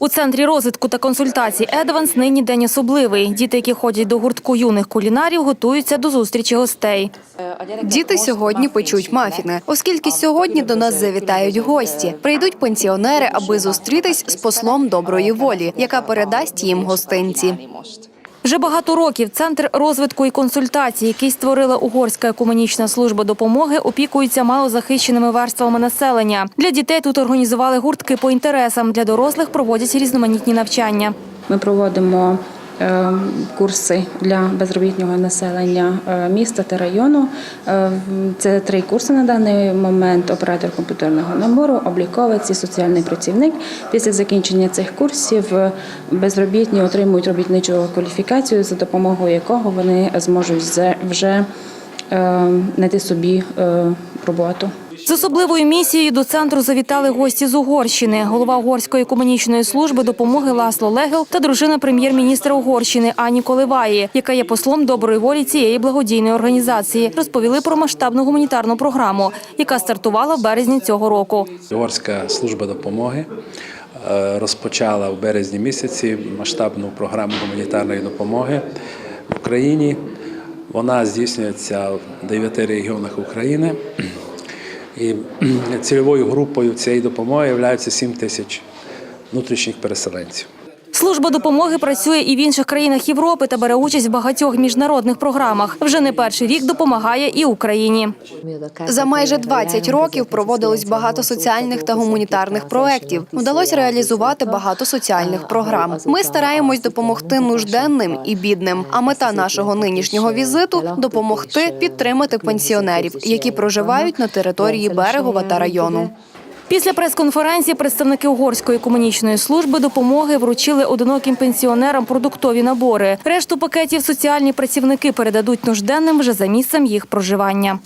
У центрі розвитку та консультацій Едванс нині день особливий. Діти, які ходять до гуртку юних кулінарів, готуються до зустрічі гостей. Діти сьогодні печуть мафіни, оскільки сьогодні до нас завітають гості. Прийдуть пенсіонери, аби зустрітись з послом доброї волі, яка передасть їм гостинці. Вже багато років центр розвитку і консультацій, який створила Угорська екуменічна служба допомоги, опікується малозахищеними верствами населення. Для дітей тут організували гуртки по інтересам. Для дорослих проводять різноманітні навчання. Ми проводимо курси для безробітного населення е, міста та району. Е, Це три курси на даний момент: оператор комп'ютерного набору, обліковець і соціальний працівник. Після закінчення цих курсів е, безробітні отримують робітничу кваліфікацію, за допомогою якого вони зможуть вже- е, знайти собі е, роботу. З особливою місією до центру завітали гості з Угорщини. Голова Угорської комунічної служби допомоги Ласло Легел та дружина прем'єр-міністра Угорщини Ані Коливаї, яка є послом доброї волі цієї благодійної організації. Розповіли про масштабну гуманітарну програму, яка стартувала в березні цього року. Угорська служба допомоги е, розпочала в березні місяці масштабну програму гуманітарної допомоги в Україні. Вона здійснюється в дев'яти регіонах України. І цільовою групою цієї допомоги являються 7 тисяч внутрішніх переселенців. Служба допомоги працює і в інших країнах Європи та бере участь в багатьох міжнародних програмах. Вже не перший рік допомагає і Україні. За майже 20 років проводилось багато соціальних та гуманітарних проєктів. Вдалося реалізувати багато соціальних програм. Ми стараємось допомогти нужденним і бідним. А мета нашого нинішнього візиту допомогти підтримати пенсіонерів, які проживають на території Берегова та району. Після прес-конференції представники Угорської комунічної служби допомоги вручили одиноким пенсіонерам продуктові набори. Решту пакетів соціальні працівники передадуть нужденним вже за місцем їх проживання.